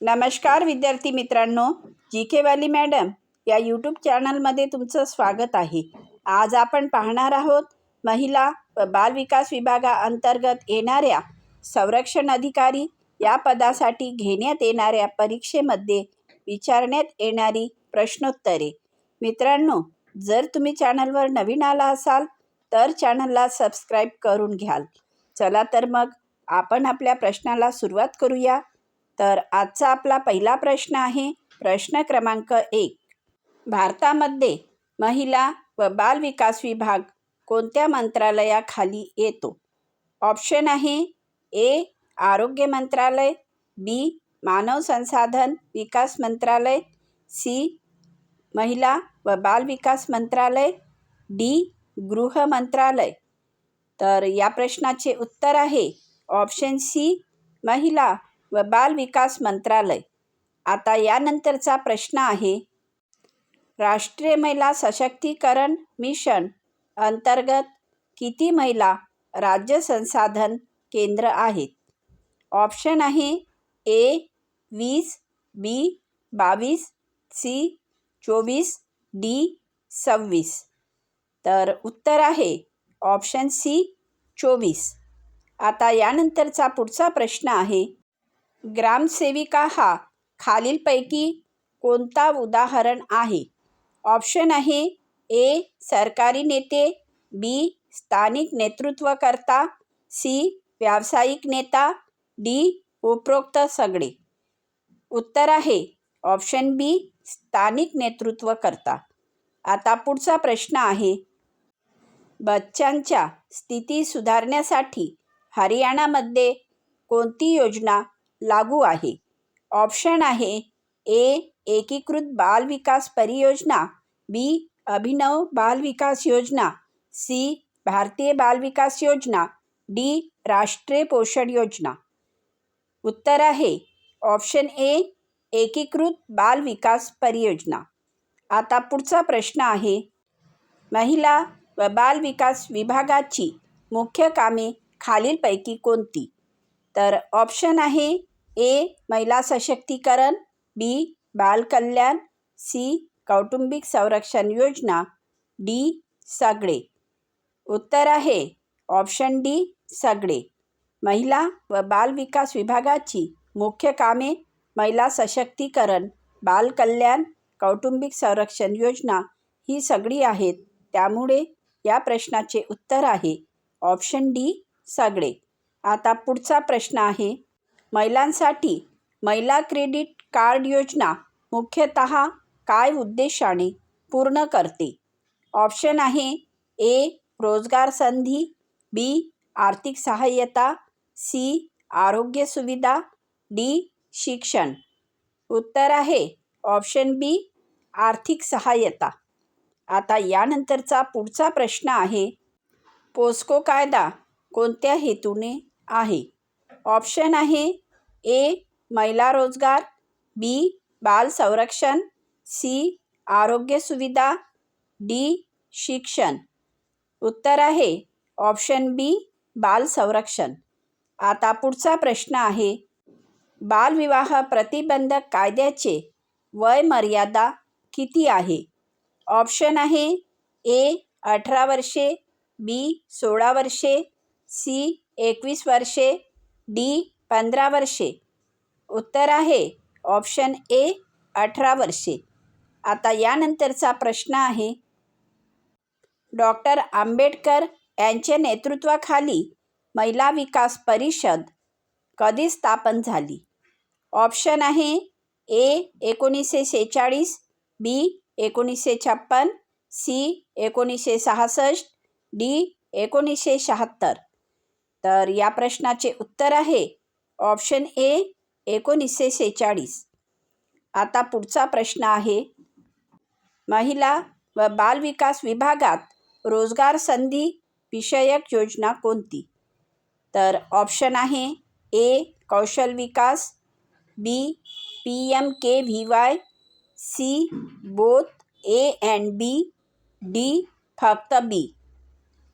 नमस्कार विद्यार्थी मित्रांनो जी के वाली मॅडम या यूट्यूब चॅनलमध्ये तुमचं स्वागत आहे. आज आपण पाहणार आहोत महिला व बालविकास विभागाअंतर्गत येणाऱ्या संरक्षण अधिकारी या पदासाठी घेण्यात येणाऱ्या परीक्षेमध्ये विचारण्यात येणारी प्रश्नोत्तरे. मित्रांनो जर तुम्ही चॅनलवर नवीन आला असाल तर चॅनलला सबस्क्राईब करून घ्याल. चला तर मग आपण आपल्या प्रश्नाला सुरुवात करूया. तर आजचा आपला पहिला प्रश्न आहे प्रश्न क्रमांक एक. भारतामध्ये महिला व बालविकास विभाग कोणत्या मंत्रालयाखाली येतो? ऑप्शन आहे ए आरोग्य मंत्रालय बी मानव संसाधन विकास मंत्रालय सी महिला व बाल विकास मंत्रालय डी गृह मंत्रालय. तर या प्रश्नाचे उत्तर आहे ऑप्शन सी महिला व बाल विकास मंत्रालय. आता यानंतरचा प्रश्न आहे राष्ट्रीय महिला सशक्तीकरण मिशन अंतर्गत किती महिला राज्य संसाधन केंद्र आहेत? ऑप्शन आहे ए वीस बी बावीस सी चोवीस डी सव्वीस. तर उत्तर आहे ऑप्शन सी चोवीस. आता यानंतरचा पुढचा प्रश्न आहे ग्रामसेविका हा खालीलपैकी कोणता उदाहरण आहे? ऑप्शन आहे ए सरकारी नेते बी स्थानिक नेतृत्वकर्ता सी व्यावसायिक नेता डी उपरोक्त सगळे. उत्तर आहे ऑप्शन बी स्थानिक नेतृत्वकर्ता. आता पुढचा प्रश्न आहे. बच्चांच्या स्थिती सुधारण्यासाठी हरियाणामध्ये कोणती योजना लागू आहे. ऑप्शन आहे ए एकीकृत बाल विकास परियोजना बी अभिनव बाल विकास योजना सी भारतीय बाल विकास योजना डी राष्ट्रीय पोषण योजना. उत्तर आहे. ऑप्शन ए एकीकृत बाल विकास परियोजना. आता पुढचा प्रश्न आहे. महिला व बाल विकास विभागाची मुख्य कामे खालीलपैकी कोणती? तर ऑप्शन आहे ए महिला सशक्तीकरण बी बालकल्याण सी कौटुंबिक संरक्षण योजना डी सगळे. उत्तर आहे ऑप्शन डी सगळे. महिला व बालविकास विभागाची मुख्य कामे महिला सशक्तीकरण बालकल्याण कौटुंबिक संरक्षण योजना ही सगळी आहेत. त्यामुळे या प्रश्नाचे उत्तर आहे ऑप्शन डी सगळे. आता पुढचा प्रश्न आहे महिलांसाठी महिला क्रेडिट कार्ड योजना मुख्यतः काय उद्देशाने पूर्ण करते? ऑप्शन आहे ए रोजगार संधी बी आर्थिक सहाय्यता सी आरोग्य सुविधा डी शिक्षण. उत्तर आहे ऑप्शन बी आर्थिक सहाय्यता. आता यानंतरचा पुढचा प्रश्न आहे पोस्को कायदा कोणत्या हेतूने आहे? ऑप्शन आहे ए महिला रोजगार बी बाल संरक्षण सी आरोग्य सुविधा डी शिक्षण. उत्तर आहे ऑप्शन बी बाल संरक्षण. आता पुढचा प्रश्न आहे बालविवाह प्रतिबंधक कायद्याचे वय मर्यादा किती आहे? ऑप्शन आहे ए अठरा वर्षे बी सोळा वर्षे सी एकवीस वर्षे डी पंधरा वर्षे. उत्तर आहे ऑप्शन ए अठरा वर्षे. आता यानंतरचा प्रश्न आहे. डॉक्टर आंबेडकर यांच्या नेतृत्वाखाली महिला विकास परिषद कधी स्थापन झाली? ऑप्शन आहे ए एकोणीसशे सेहेचाळीस बी एकोणीसशे छप्पन सी एकोणीसशे सहासष्ट डी एकोणीसशे शहात्तर. तर या प्रश्नाचे उत्तर आहे ऑप्शन ए एकोणीसशे सेहेचाळीस. आता पुढचा प्रश्न आहे. महिला व बालविकास विभागात रोजगार संधी विषयक योजना कोणती? तर ऑप्शन आहे A Kaushal Vikas B P M K V Y C both A and B D फक्त बी.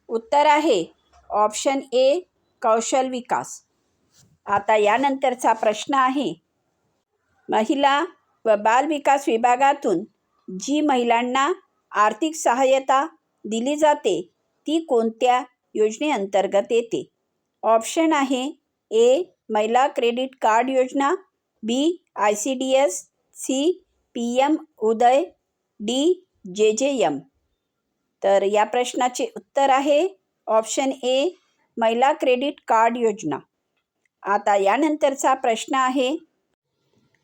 उत्तर आहे ऑप्शन ए कौशल विकास. आता यानंतरचा प्रश्न आहे. महिला व बालविकास विभागातून जी महिलांना आर्थिक सहाय्यता दिली जाते ती कोणत्या योजनेअंतर्गत येते? ऑप्शन आहे ए महिला क्रेडिट कार्ड योजना B I C D S C P M Uday D J J M. तर या प्रश्नाचे उत्तर आहे ऑप्शन ए महिला क्रेडिट कार्ड योजना. आता यानंतरचा प्रश्न आहे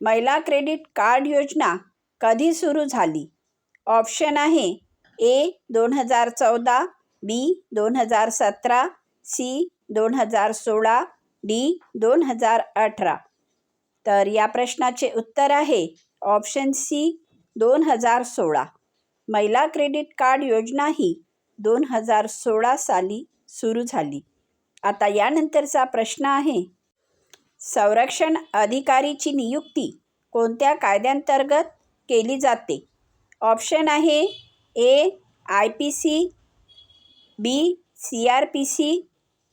महिला क्रेडिट कार्ड योजना कधी सुरू झाली? ऑप्शन आहे ए दोन हजार चौदा बी दोन हजार सतरा सी दोन हजार सोळा डी दोन हजार अठरा. तर या प्रश्नाचे उत्तर आहे ऑप्शन सी दोन हजार सोळा. महिला क्रेडिट कार्ड योजना ही दोन हजार सोळा साली सुरू झाली. आता यानंतरचा प्रश्न आहे. संरक्षण अधिकारीची नियुक्ती कोणत्या कायद्यांतर्गत केली जाते? ऑप्शन आहे A I P C B C R P C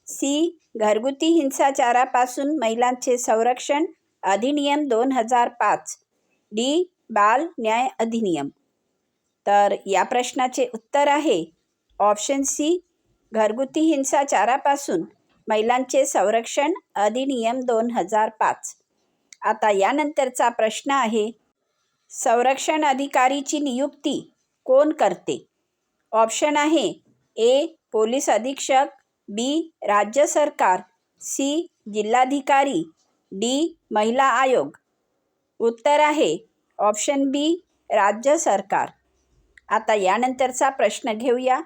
C घरगुती हिंसाचारापासून महिलांचे संरक्षण अधिनियम दोन हजार पाच डी बाल न्याय अधिनियम. तर या प्रश्नाचे उत्तर आहे. ऑप्शन सी घरगुती हिंसाचारापासून महिलांचे संरक्षण अधिनियम दोन हजार पाच. आता यानंतरचा प्रश्न आहे संरक्षण अधिकारीची नियुक्ती कोण करते? ऑप्शन आहे ए पोलीस अधीक्षक बी राज्य सरकार सी जिल्हाधिकारी डी महिला आयोग. उत्तर आहे ऑप्शन बी राज्य सरकार. आता यानंतरचा प्रश्न घेऊया.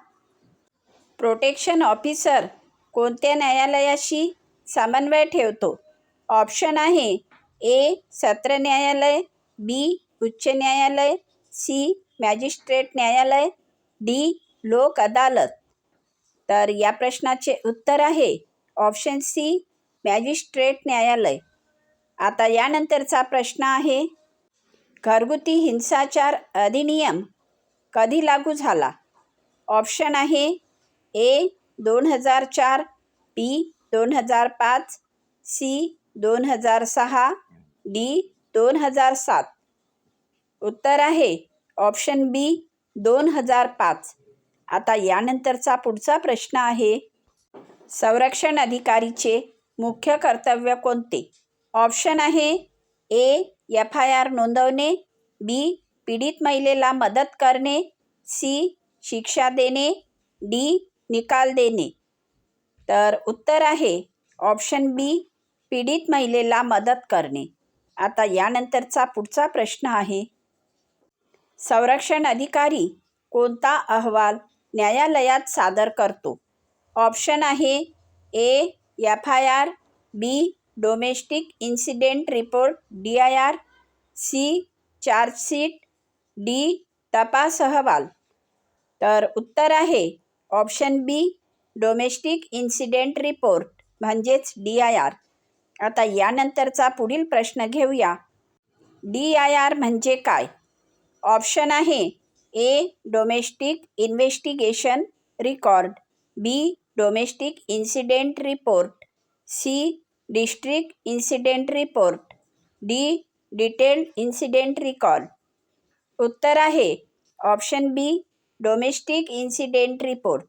प्रोटेक्शन ऑफिसर कोणत्या न्यायालयाशी समन्वय ठेवतो? ऑप्शन आहे ए सत्र न्यायालय बी उच्च न्यायालय सी मॅजिस्ट्रेट न्यायालय डी लोक अदालत. तर या प्रश्नाचे उत्तर आहे ऑप्शन सी मॅजिस्ट्रेट न्यायालय. आता यानंतरचा प्रश्न आहे घरगुती हिंसाचार अधिनियम कधी लागू झाला? ऑप्शन आहे ए दोन हजार चार बी दोन हजार पाच सी दोन हजार सहा डी दोन हजार सात. उत्तर आहे ऑप्शन बी दोन हजार पाच. आता यानंतरचा पुढचा प्रश्न आहे संरक्षण अधिकारीचे मुख्य कर्तव्य कोणते? ऑप्शन आहे ए एफ आय आर नोंदवणे बी पीडित महिलेला मदत करणे सी शिक्षा देणे डी निकाल देणे. तर उत्तर आहे ऑप्शन बी पीडित महिलेला मदत करणे. आता यानंतरचा पुढचा प्रश्न आहे. संरक्षण अधिकारी कोणता अहवाल न्यायालयात सादर करतो? ऑप्शन आहे A F I R B domestic incident report D I R C chargesheet D तपास अहवाल. तर उत्तर आहे option B domestic incident report म्हणजेच डी आय आर. आता यानंतरचा पुढील प्रश्न घेऊया. डी आय आर म्हणजे काय? ऑप्शन आहे A domestic investigation record B domestic incident report C district incident report D detailed incident record. उत्तर आहे. Option B domestic incident report.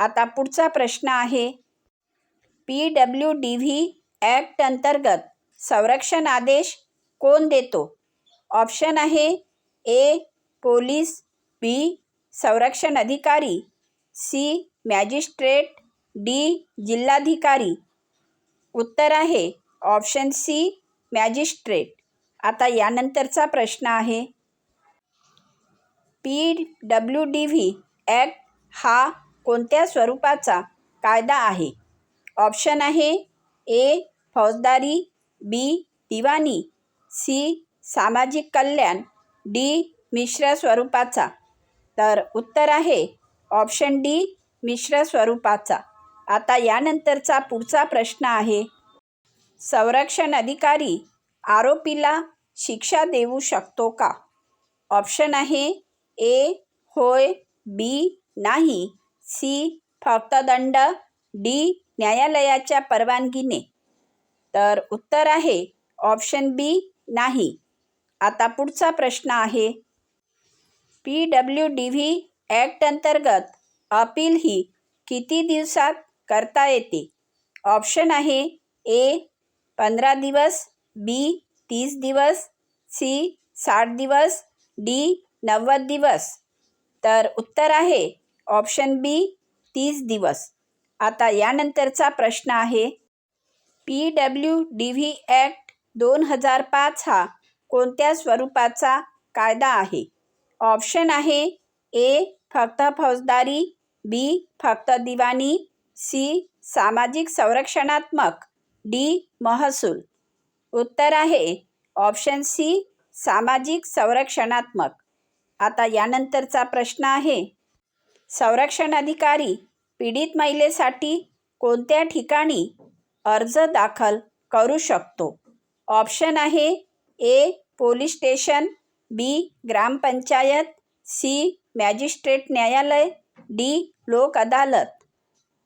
आता पुढचा प्रश्न आहे. P W D V act अंतर्गत संरक्षण आदेश कोण देतो? ऑप्शन आहे ए पोलीस बी संरक्षण अधिकारी सी मॅजिस्ट्रेट डी जिल्हाधिकारी. उत्तर आहे ऑप्शन सी मॅजिस्ट्रेट. आता यानंतरचा प्रश्न आहे. P W D V act हा कोणत्या स्वरूपाचा कायदा आहे? ऑप्शन आहे ए फौजदारी बी दिवाणी सी सामाजिक कल्याण डी मिश्र स्वरूपाचा. तर उत्तर आहे ऑप्शन डी मिश्र स्वरूपाचा. आता यानंतरचा पुढचा प्रश्न आहे. संरक्षण अधिकारी आरोपीला शिक्षा देऊ शकतो का? ऑप्शन आहे ए होय बी नाही. सी. फक्त दंड डी. न्यायालयाच्या परवानगीने. तर उत्तर आहे ऑप्शन बी नाही. आता पुढचा प्रश्न आहे. P W D V act अंतर्गत अपील ही किती दिवसात करता येते? ऑप्शन आहे ए पंधरा दिवस बी तीस दिवस सी साठ दिवस डी नव्वद दिवस. तर उत्तर आहे ऑप्शन बी तीस दिवस. आता यानंतरचा प्रश्न आहे P W D V act दोन हजार पाच हा कोणत्या स्वरूपाचा कायदा आहे? ऑप्शन आहे ए फक्त फौजदारी बी फक्त दिवाणी सी सामाजिक संरक्षणात्मक डी महसूल. उत्तर आहे ऑप्शन सी सामाजिक संरक्षणात्मक. आता यानंतरचा प्रश्न आहे संरक्षण अधिकारी पीडित महिलेसाठी कोणत्या ठिकाणी अर्ज दाखल करू शकतो? ऑप्शन आहे A police station B gram panchayat C magistrate न्यायालय डी लोक अदालत.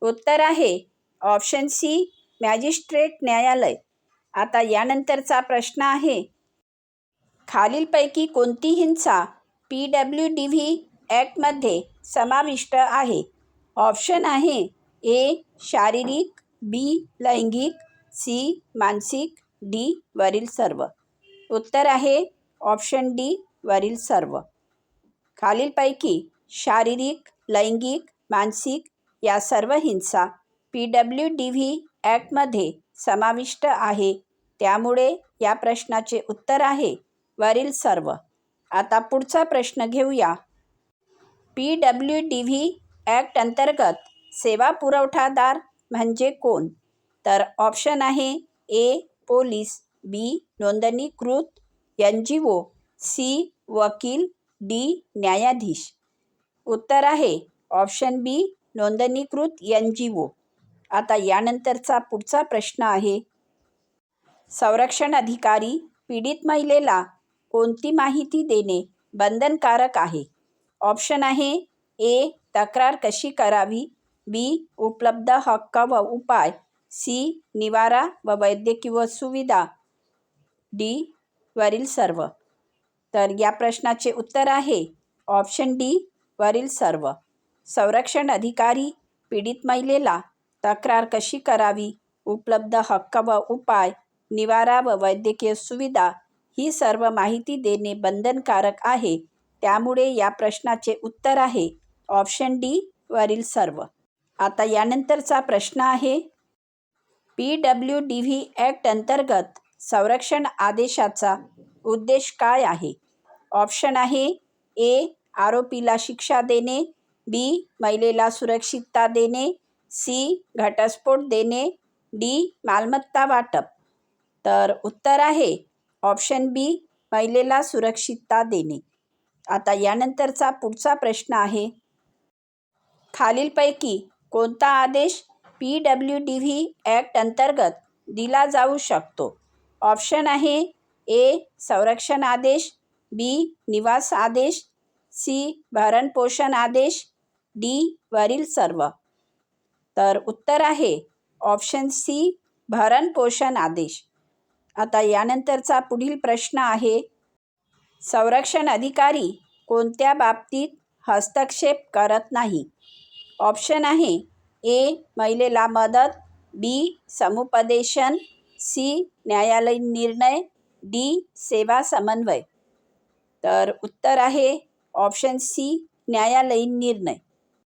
उत्तर आहे ऑप्शन सी मॅजिस्ट्रेट न्यायालय. आता यानंतरचा प्रश्न आहे खालीलपैकी कोणती हिंसा पी डब्ल्यू डी व्ही ॲक्टमध्ये समाविष्ट आहे. ऑप्शन आहे ए शारीरिक बी लैंगिक सी मानसिक डी वरील सर्व. उत्तर आहे ऑप्शन डी वरील सर्व. खालीलपैकी शारीरिक लैंगिक मानसिक या सर्व हिंसा पी डब्ल्यू डी व्ही ॲक्टमध्ये समाविष्ट आहे. त्यामुळे या प्रश्नाचे उत्तर आहे वरील सर्व. आता पुढचा प्रश्न घेऊया. P W D V act अंतर्गत सेवा पुरवठादार म्हणजे कोण? तर ऑप्शन आहे ए पोलीस बी नोंदणीकृत एन जी ओ सी वकील डी न्यायाधीश. उत्तर आहे ऑप्शन बी नोंदणीकृत एन जी ओ. आता यानंतरचा पुढचा प्रश्न आहे. संरक्षण अधिकारी पीडित महिलेला कोणती माहिती देणे बंधनकारक आहे? ऑप्शन आहे ए तक्रार कशी करावी? बी उपलब्ध हक्क व उपाय. सी निवारा व वैद्यकीय सुविधा. डी वरील सर्व. तर या प्रश्नाचे उत्तर आहे. ऑप्शन डी वरील सर्व. संरक्षण अधिकारी पीडित महिलेला तक्रार कशी करावी? उपलब्ध हक्क व उपाय निवारा व वैद्यकीय सुविधा ही सर्व माहिती देणे बंधनकारक आहे. त्यामुळे या प्रश्नाचे उत्तर आहे. ऑप्शन डी वरील सर्व. आता यानंतरचा प्रश्न आहे. P W D V act अंतर्गत संरक्षण आदेशाचा उद्देश काय आहे? ऑप्शन आहे ए आरोपीला शिक्षा देणे बी महिलेला सुरक्षितता देणे सी घटस्फोट देणे डी मालमत्ता वाटप. तर उत्तर आहे ऑप्शन बी महिलेला सुरक्षितता देणे. आता यानंतरचा पुढचा प्रश्न आहे. खालीलपैकी कोणता आदेश P W D V act अंतर्गत दिला जाऊ शकतो? ऑप्शन आहे ए संरक्षण आदेश बी निवास आदेश सी भरणपोषण आदेश डी वरील सर्व. तर उत्तर आहे ऑप्शन सी भरणपोषण आदेश. आता यानंतरचा पुढील प्रश्न आहे संरक्षण अधिकारी कोणत्या बाबतीत हस्तक्षेप करत नाही? ऑप्शन आहे ए महिलेला मदत बी समुपदेशन सी न्यायालयीन निर्णय डी सेवा समन्वय. तर उत्तर आहे ऑप्शन सी न्यायालयीन निर्णय.